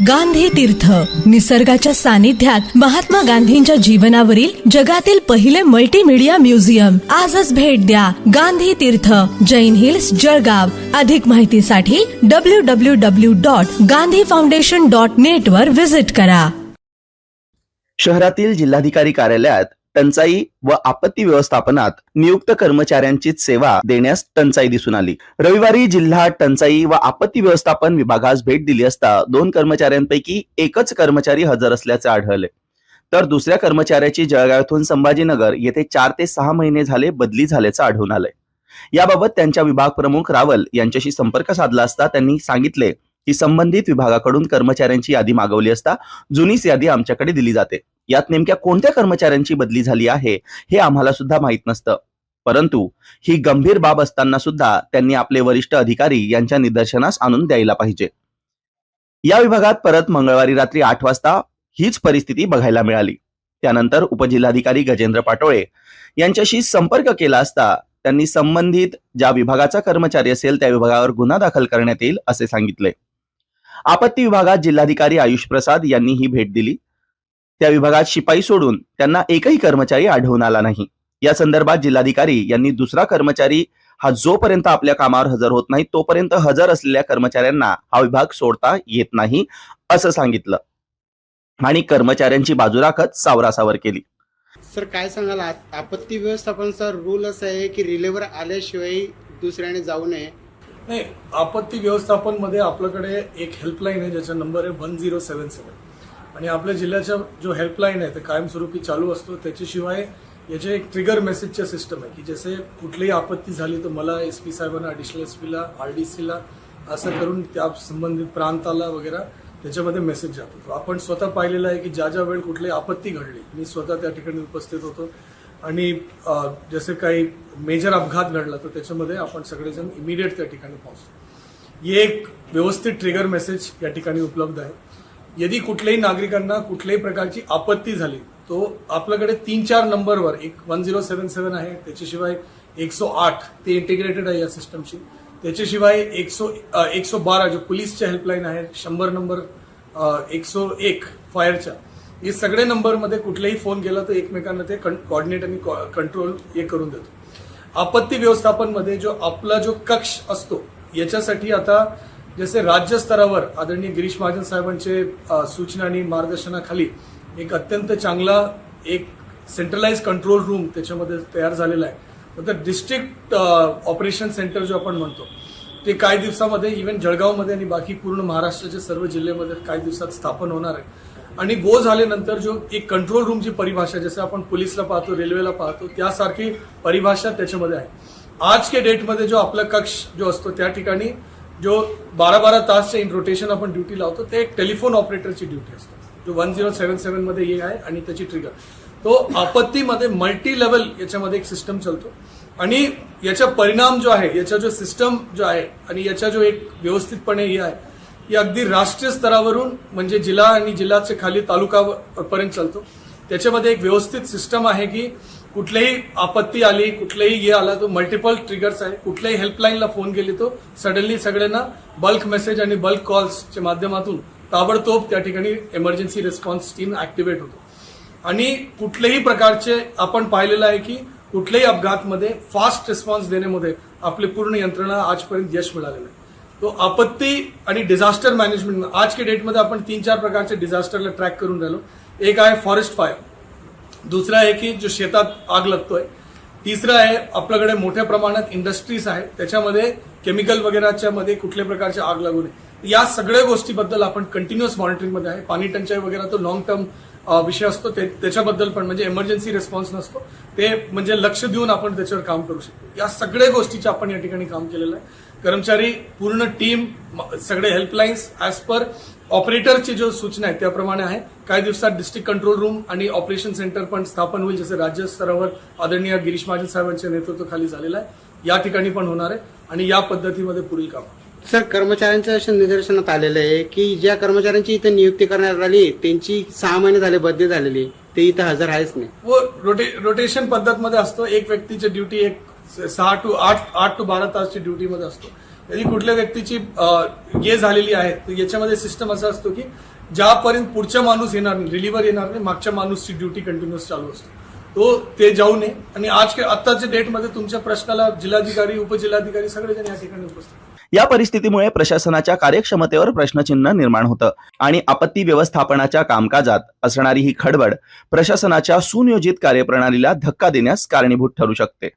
गांधी तीर्थ. निसर्गाच्या सानिध्यात महात्मा गांधींच्या जीवनावरील जगातील पहिले मल्टीमीडिया म्युझियम आजच भेट द्या गांधी तीर्थ. जैन हिल्स जळगाव. अधिक माहितीसाठी W W W dot Gandhi foundation dot net वर व्हिजिट करा. शहरातील जिल्हाधिकारी कार्यालयात टंचाई व आपत्ती व्यवस्थापनात नियुक्त कर्मचाऱ्यांची सेवा देण्यास टंचाई दिसून आली. रविवारी जिल्हा टंचाई व आपत्ती व्यवस्थापन विभागास भेट दिली असता दोन कर्मचाऱ्यांपैकी एकच कर्मचारी हजर असल्याचे आढळले. तर दुसऱ्या कर्मचाऱ्याची जळगावातून संभाजीनगर येथे चार ते सहा महिने झाले बदली झाल्याचं आढळून आलंय. याबाबत त्यांच्या विभाग प्रमुख रावल यांच्याशी संपर्क साधला असता त्यांनी सांगितले ही संबंधित विभागाकडून कर्मचाऱ्यांची यादी मागवली असता जुनीच यादी आमच्याकडे दिली जाते. यात नेमक्या कोणत्या कर्मचाऱ्यांची बदली झाली आहे हे आम्हाला सुद्धा माहीत नसतं. परंतु ही गंभीर बाब असताना सुद्धा त्यांनी आपले वरिष्ठ अधिकारी यांच्या निदर्शनास आणून द्यायला पाहिजे. या विभागात परत मंगळवारी रात्री आठ वाजता हीच परिस्थिती बघायला मिळाली. त्यानंतर उपजिल्हाधिकारी गजेंद्र पाटोळे यांच्याशी संपर्क केला असता त्यांनी संबंधित ज्या विभागाचा कर्मचारी असेल त्या विभागावर गुन्हा दाखल करण्यात येईल असे सांगितले. आपत्ती विभागात जिल्हाधिकारी आयुष प्रसाद यांनी ही भेट दिली. त्या विभागात शिपाई सोडून त्यांना एकही कर्मचारी आढळून आला नाही. या संदर्भात जिल्हाधिकारी यांनी दुसरा कर्मचारी हा जोपर्यंत आपल्या कामावर हजर होत नाही तोपर्यंत हजर असलेल्या कर्मचाऱ्यांना हा विभाग सोडता येत नाही असं सांगितलं. आणि कर्मचाऱ्यांची बाजू राखत सावरासावर केली. सर काय सांगाल? आपत्ती आपत्ती सर रूल असा आहे की रिलेवर आल्याशिवाय दुसऱ्याने जाऊ नये. नाही आपत्ती व्यवस्थापनमध्ये आपल्याकडे एक हेल्पलाईन आहे ज्याचा नंबर आहे वन झिरो सेवन सेवन आणि आपल्या जिल्ह्याच्या जो हेल्पलाईन आहे ते कायमस्वरूपी चालू असतो. त्याच्याशिवाय याचे एक ट्रिगर मेसेजचे सिस्टम आहे की जसे कुठलीही आपत्ती झाली तर मला एस पी साहेबांना ॲडिशनल एस पीला आर डी सीला असं करून त्या संबंधित प्रांताला वगैरे त्याच्यामध्ये मेसेज जातो. आपण स्वतः पाहिलेलं आहे की ज्या ज्या वेळ कुठली आपत्ती घडली मी स्वतः त्या ठिकाणी उपस्थित होतो. आणि जसे काही मेजर अपघात घडला तर त्याच्यामध्ये आपण सगळेजण इमिडिएट त्या ठिकाणी पोहोचतो. हे एक व्यवस्थित ट्रिगर मेसेज या ठिकाणी उपलब्ध आहे. यदि कुठल्याही नागरिकांना कुठल्याही प्रकारची आपत्ती झाली तो आपल्याकडे तीन चार नंबरवर एक वन झिरो सेवन सेवन आहे त्याच्याशिवाय एकशे आठ ते इंटिग्रेटेड आहे या सिस्टमशी त्याच्याशिवाय एकशे एकशे बारा जो पोलीसच्या हेल्पलाईन आहे शंभर नंबर एकशे एक फायरच्या हे सगळे नंबरमध्ये कुठलेही फोन गेला तर एकमेकांना ते कॉर्डिनेट आणि कंट्रोल हे करून देतो. आपत्ती व्यवस्थापनमध्ये जो आपला जो कक्ष असतो याच्यासाठी आता जसे राज्य स्तरावर आदरणीय गिरीश महाजन साहेबांचे सूचना आणि मार्गदर्शनाखाली एक अत्यंत चांगला एक सेंट्रलाइज कंट्रोल रूम त्याच्यामध्ये तयार झालेला आहे. तर डिस्ट्रिक्ट ऑपरेशन सेंटर जो आपण म्हणतो ते काही दिवसामध्ये इव्हन जळगावमध्ये आणि बाकी पूर्ण महाराष्ट्राच्या सर्व जिल्ह्यामध्ये काही दिवसात स्थापन होणार आहे. आणि गो झाल्यानंतर जो एक कंट्रोल रूमची परिभाषा जसं आपण पोलीसला पाहतो रेल्वेला पाहतो त्यासारखी परिभाषा त्याच्यामध्ये आहे. आज के डेटमध्ये जो आपला कक्ष जो असतो त्या ठिकाणी जो बारा बारा तासचे इन रोटेशन आपण ड्युटी लावतो ते एक टेलिफोन ऑपरेटरची ड्युटी असते. जो वन झिरो सेवन सेवनमध्ये हे आहे आणि त्याची ट्रिगर तो आपत्तीमध्ये मल्टी लेवल याच्यामध्ये एक सिस्टम चालतो. आणि याचा परिणाम जो आहे याचा जो सिस्टम जो आहे आणि याचा जो एक व्यवस्थितपणे हे आहे ही अगदी राष्ट्रीय स्तरावरून म्हणजे जिल्हा आणि जिल्ह्याचे खाली तालुका पर्यंत चालतो. त्याच्यामध्ये एक व्यवस्थित सिस्टम आहे की कुठलीही आपत्ती आली कुठलेही हे आला तो मल्टिपल ट्रिगर्स आहे. कुठल्याही हेल्पलाईनला फोन केली तो सडनली सगळ्यांना बल्क मेसेज आणि बल्क कॉल्सच्या माध्यमातून ताबडतोब त्या ठिकाणी इमर्जन्सी रिस्पॉन्स टीम ऍक्टिव्हेट होतो. आणि कुठल्याही प्रकारचे आपण पाहिलेलं आहे की कुठल्याही अपघातमध्ये फास्ट रिस्पॉन्स देण्यामध्ये आपली पूर्ण यंत्रणा आजपर्यंत यश मिळालेलं आहे. तो आपत्ती आणि डिझास्टर मॅनेजमेंट आज के डेटमध्ये आपण तीन चार प्रकारचे डिझास्टरला ट्रॅक करून राहिलो. एक आहे फॉरेस्ट फायर दुसरा आहे की जो शेतात आग लागतोय. तिसरं आहे आपल्याकडे मोठ्या प्रमाणात इंडस्ट्रीज आहे. त्याच्यामध्ये केमिकल वगैरेच्या मध्ये कुठल्या प्रकारची आग लागू नये. या सगळ्या गोष्टीबद्दल आपण कंटिन्युअस मॉनिटरिंगमध्ये आहे. पाणी टंचाई वगैरे तो लॉंग टर्म विषय असतो. ते- त्याच्याबद्दल पण म्हणजे इमर्जन्सी रिस्पॉन्स नसतो. ते म्हणजे लक्ष देऊन आपण त्याच्यावर काम करू शकतो. या सगळ्या गोष्टीचे आपण या ठिकाणी काम केलेलं आहे. कर्मचारी पूर्ण टीम सगळे हेल्पलाईन्स ऍज पर ऑपरेटरची जो सूचना आहे त्याप्रमाणे आहे. काही दिवसात डिस्ट्रिक्ट कंट्रोल रूम आणि ऑपरेशन सेंटर पण स्थापन होईल जसे राज्य स्तरावर आदरणीय गिरीश महाजन साहेबांच्या नेतृत्वाखाली झालेलं आहे. या ठिकाणी पण होणार आहे आणि या पद्धतीमध्ये पुढील काम सर कर्मचाऱ्यांच्या असं निदर्शनात आलेलं आहे की ज्या कर्मचाऱ्यांची इथे नियुक्ती करण्यात आली त्यांची सहा महिने झाले बदली झालेली ते इथं हजर आहेच नाही. व रोटे रोटेशन पद्धत मध्ये असतो एक व्यक्तीची ड्युटी एक सहा टू आठ आठ टू बारा तासची ड्युटीमध्ये असतो. यदि कुठल्या व्यक्तीची ये झालेली आहे तर याच्यामध्ये सिस्टम असा असतो की ज्यापर्यंत पुढचा माणूस येणार नाही रिलिव्हर येणार नाही मागच्या माणूसची ड्युटी कंटिन्युअस चालू असतो. तो ते जाऊ नये. आणि आज आत्ताच्या डेटमध्ये तुमच्या प्रश्नाला जिल्हाधिकारी उपजिल्हाधिकारी सगळेजण या ठिकाणी उपस्थित या परिस्थितीमुळे प्रशासनाच्या कार्यक्षमतेवर प्रश्नचिन्ह निर्माण होतं आणि आपत्ती व्यवस्थापनाच्या कामकाजात असणारी ही खडबड प्रशासनाच्या सुनियोजित कार्यप्रणालीला धक्का देण्यास कारणीभूत ठरू शकते.